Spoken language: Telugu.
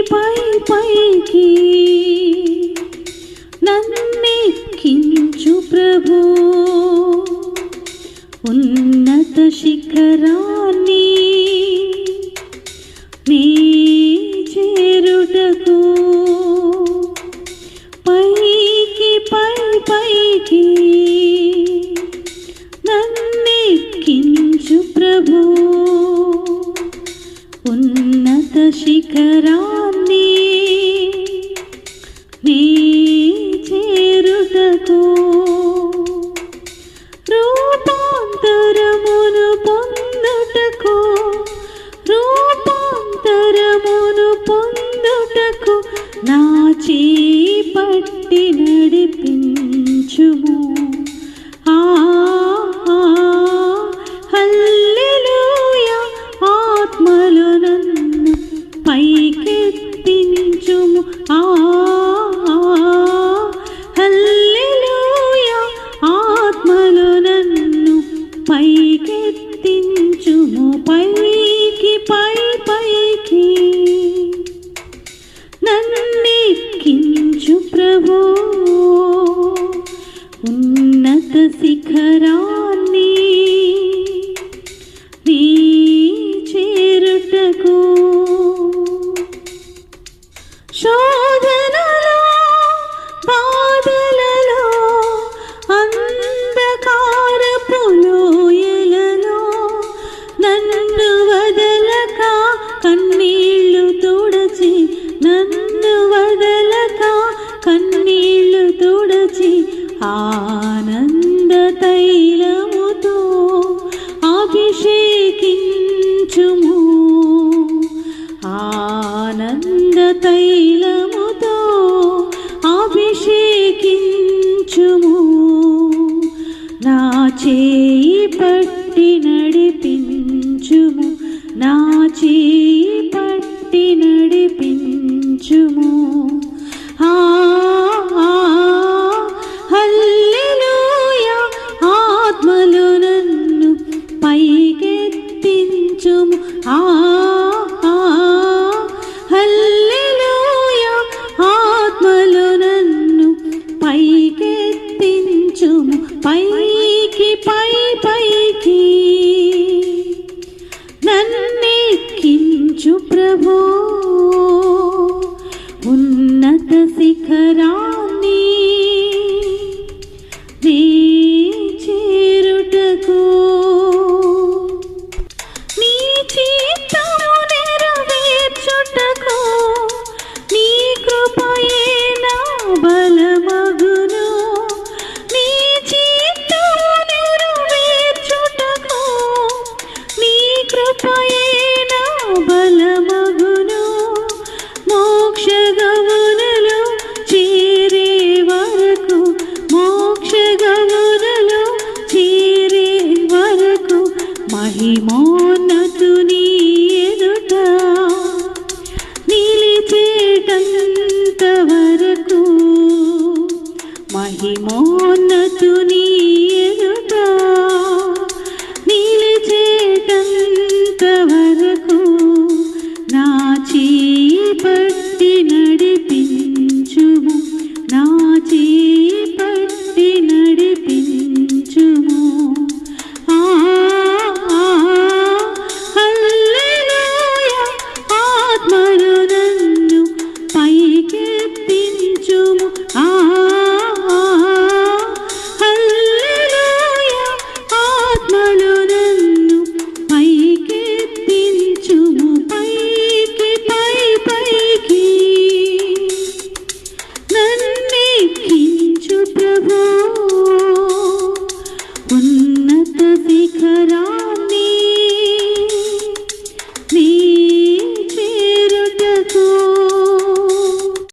పై పైకి నన్నెక్కించు ప్రభు. ఉన్నత శిఖరాన్ని నీ చేరుటకు. పైకి పై పైకి నన్నెక్కించు ప్రభు. ఉన్నత శిఖరా శిఖరాన్ని నీ చేరుటకు శోధనలో బాధలలో అంధకారపులోయలలో నన్ను వదలక కన్నీళ్ళు తుడచి నన్ను వదలక కన్నీళ్ళు తుడచి ఆ పట్టి నడిపించుము. నా చేయి పట్టి నడిపించుము. प्रभो उन्नत शिखरा మహిమోన్నతుని ఎదుట నిలిచేటంత వరకు మహిమో